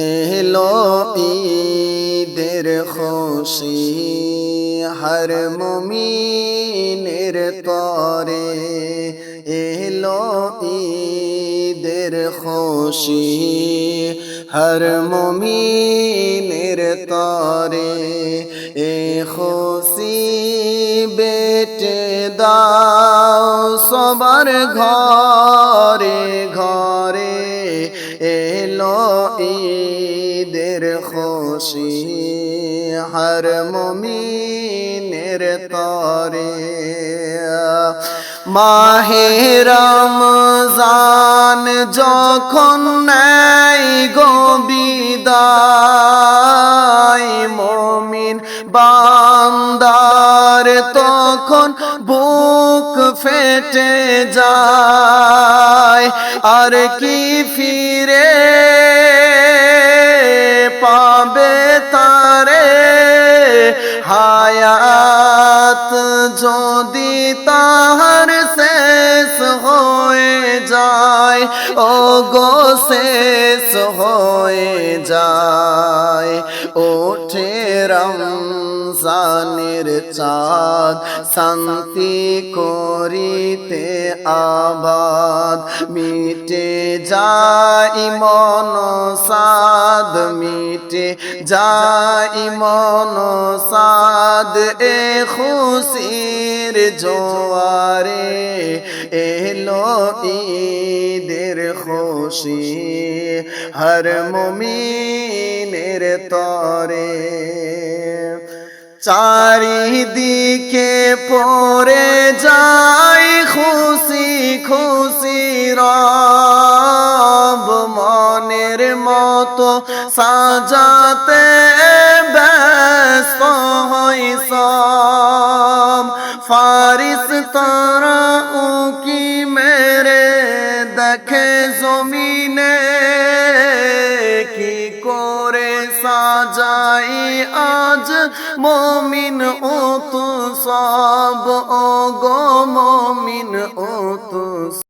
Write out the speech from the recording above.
এলো ঈদের খুশি হর মুমিনের তরে এলো ঈদের খুশি হর মুমিনের তরে। এ খুশি বেটে দাও সবার ঘরে ঘরে। এলো ঈ ঈদের খুশি, হর মুমিনের তরে। মাহে রমজান যখন নাই গো বিদায়, মমিন বান্দার তখন বুক ফেটে যায়। আর কি ফিরে হায়াত যদি তাহার শেষ হয়ে যায় ও গো শেষ হয়ে যায়, ওঠে রমজানের চাঁদ, শান্তি করিতে আবাদ, মিটে যাই মন সাদ মিটে যাই মন সাদ এ খুশির জোয়ারে এলো ঈদের খুশি। হর মুমিনের তরে চারিদিকে পরে যাই খুশি খুশি রব। মনের মতো সাজাতে ফারিস তারা কি মেরে দেখে জমিনে কি করে সাজাই আজ মমিন ও তু সব ও গো মমিন ও